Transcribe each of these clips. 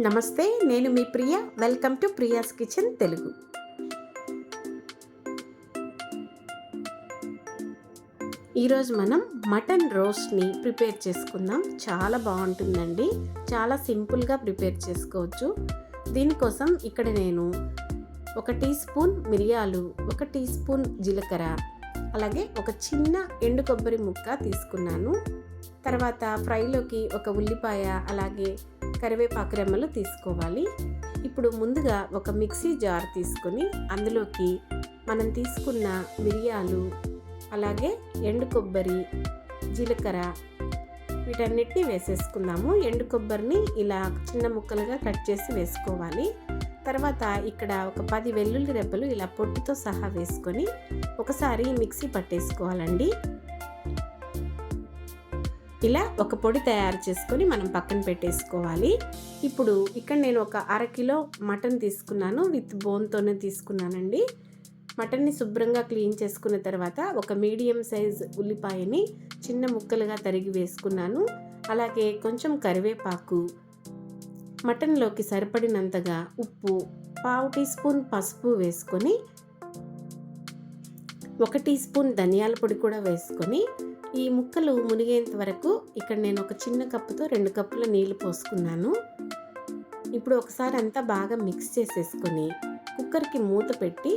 నమస్తే నేను మీ Priya. Welcome to Priya's kitchen Telugu. ఈరోజు మనం మటన్ రోస్ట్ని ప్రిపేర్ చేసుకుందాం. చాలా బాగుంటుందండి. చాలా సింపుల్గా ప్రిపేర్ చేసుకోవచ్చు. దీనికోసం ఇక్కడ నేను ఒక టీ స్పూన్ మిరియాలు ఒక టీ స్పూన్ జీలకర్ర అలాగే ఒక చిన్న ఎండు కొబ్బరి ముక్క తీసుకున్నాను. తర్వాత ఫ్రైలోకి ఒక ఉల్లిపాయ అలాగే కరివేపాకు రెమ్మలు తీసుకోవాలి. ఇప్పుడు ముందుగా ఒక మిక్సీ జార్ తీసుకొని అందులోకి మనం తీసుకున్న మిరియాలు అలాగే ఎండు కొబ్బరి జీలకర్ర వీటన్నిటిని వేసేసుకుందాము. ఎండు కొబ్బరిని ఇలా చిన్న ముక్కలుగా కట్ చేసి వేసుకోవాలి. తర్వాత ఇక్కడ ఒక పది వెల్లుల్లి రెబ్బలు ఇలా పొట్టుతో సహా వేసుకొని ఒకసారి మిక్సీ పట్టేసుకోవాలండి. ఇలా ఒక పొడి తయారు చేసుకొని మనం పక్కన పెట్టేసుకోవాలి. ఇప్పుడు ఇక్కడ నేను ఒక అరకిలో మటన్ తీసుకున్నాను విత్ బోన్తోనే తీసుకున్నానండి. మటన్ని శుభ్రంగా క్లీన్ చేసుకున్న తర్వాత ఒక మీడియం సైజ్ ఉల్లిపాయని చిన్న ముక్కలుగా తరిగి వేసుకున్నాను. అలాగే కొంచెం కరివేపాకు మటన్లోకి సరిపడినంతగా ఉప్పు పావు టీ స్పూన్ పసుపు వేసుకొని ఒక టీ స్పూన్ ధనియాల పొడి కూడా వేసుకొని ఈ ముక్కలు మునిగేంత వరకు ఇక్కడ నేను ఒక చిన్న కప్పుతో రెండు కప్పుల నీళ్ళు పోసుకున్నాను. ఇప్పుడు ఒకసారి అంతా బాగా మిక్స్ చేసేసుకొని కుక్కర్కి మూత పెట్టి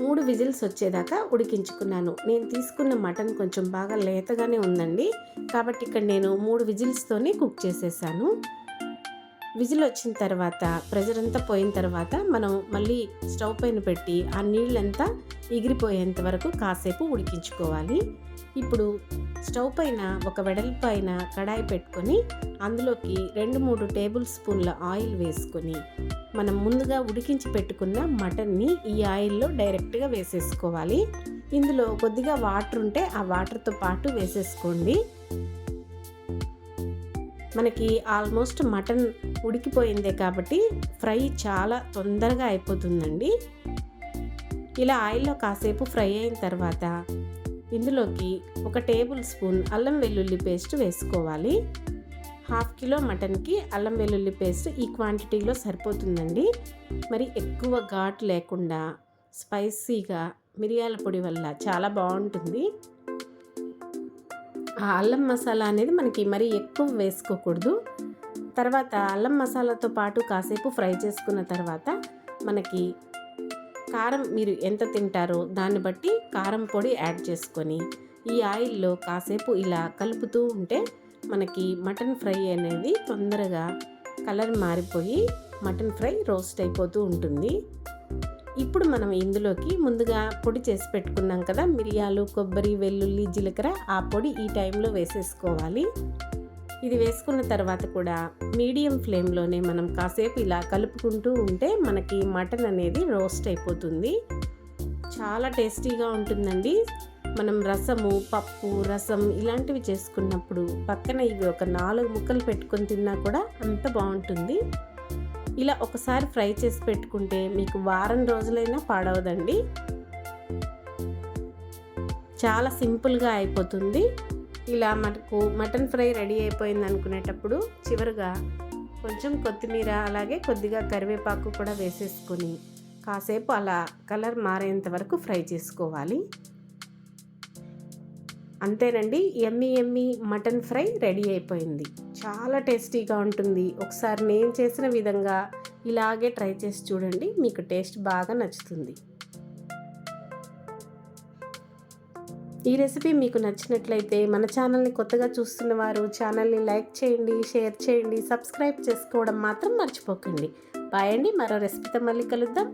మూడు విజిల్స్ వచ్చేదాకా ఉడికించుకున్నాను. నేను తీసుకున్న మటన్ కొంచెం బాగా లేతగానే ఉందండి. కాబట్టి ఇక్కడ నేను మూడు విజిల్స్తోనే కుక్ చేసేసాను. విజిల్ వచ్చిన తర్వాత ప్రెజర్ అంతా పోయిన తర్వాత మనం మళ్ళీ స్టవ్ పైన పెట్టి ఆ నీళ్ళంతా ఎగిరిపోయేంత వరకు కాసేపు ఉడికించుకోవాలి. ఇప్పుడు స్టవ్ పైన ఒక వెడల్పు పైన కడాయి పెట్టుకొని అందులోకి రెండు మూడు టేబుల్ స్పూన్ల ఆయిల్ వేసుకొని మనం ముందుగా ఉడికించి పెట్టుకున్న మటన్ని ఈ ఆయిల్లో డైరెక్ట్గా వేసేసుకోవాలి. ఇందులో కొద్దిగా వాటర్ ఉంటే ఆ వాటర్తో పాటు వేసేసుకోండి. మనకి ఆల్మోస్ట్ మటన్ ఉడికిపోయిందే కాబట్టి ఫ్రై చాలా తొందరగా అయిపోతుందండి. ఇలా ఆయిల్లో కాసేపు ఫ్రై అయిన తర్వాత ఇందులోకి ఒక టేబుల్ స్పూన్ అల్లం వెల్లుల్లి పేస్ట్ వేసుకోవాలి. హాఫ్ కిలో మటన్కి అల్లం వెల్లుల్లి పేస్ట్ ఈ క్వాంటిటీలో సరిపోతుందండి. మరి ఎక్కువ ఘాటు లేకుండా స్పైసీగా మిరియాల పొడి వల్ల చాలా బాగుంటుంది. ఆ అల్లం మసాలా అనేది మనకి మరీ ఎక్కువ వేసుకోకూడదు. తర్వాత అల్లం మసాలాతో పాటు కాసేపు ఫ్రై చేసుకున్న తర్వాత మనకి కారం మీరు ఎంత తింటారో దాన్ని బట్టి కారం పొడి యాడ్ చేసుకొని ఈ ఆయిల్లో కాసేపు ఇలా కలుపుతూ ఉంటే మనకి మటన్ ఫ్రై అనేది తొందరగా కలర్ మారిపోయి మటన్ ఫ్రై రోస్ట్ అయిపోతూ ఉంటుంది. ఇప్పుడు మనం ఇందులోకి ముందుగా పొడి చేసి పెట్టుకున్నాం కదా మిరియాలు కొబ్బరి వెల్లుల్లి జీలకర్ర ఆ పొడి ఈ టైంలో వేసేసుకోవాలి. ఇది వేసుకున్న తర్వాత కూడా మీడియం ఫ్లేమ్లోనే మనం కాసేపు ఇలా కలుపుకుంటూ ఉంటే మనకి మటన్ అనేది రోస్ట్ అయిపోతుంది. చాలా టేస్టీగా ఉంటుందండి. మనం రసము పప్పు రసం ఇలాంటివి చేసుకున్నప్పుడు పక్కన ఇవి ఒక నాలుగు ముక్కలు పెట్టుకొని తిన్నా కూడా అంత బాగుంటుంది. ఇలా ఒకసారి ఫ్రై చేసి పెట్టుకుంటే మీకు వారం రోజులైనా పాడవదండి. చాలా సింపుల్గా అయిపోతుంది. ఇలా మనకు మటన్ ఫ్రై రెడీ అయిపోయింది అనుకునేటప్పుడు చివరిగా కొంచెం కొత్తిమీర అలాగే కొద్దిగా కరివేపాకు కూడా వేసేసుకొని కాసేపు అలా కలర్ మారేంత వరకు ఫ్రై చేసుకోవాలి. అంతేనండి ఎమ్మి ఎమ్మి మటన్ ఫ్రై రెడీ అయిపోయింది. చాలా టేస్టీగా ఉంటుంది. ఒకసారి నేను చేసిన విధంగా ఇలాగే ట్రై చేసి చూడండి మీకు టేస్ట్ బాగా నచ్చుతుంది. ఈ రెసిపీ మీకు నచ్చినట్లయితే మన ఛానల్ని కొత్తగా చూస్తున్న వారు ఛానల్ని లైక్ చేయండి షేర్ చేయండి సబ్స్క్రైబ్ చేసుకోవడం మాత్రం మర్చిపోకండి. బాయ్ అండి మరో రెసిపీతో మళ్ళీ కలుద్దాం.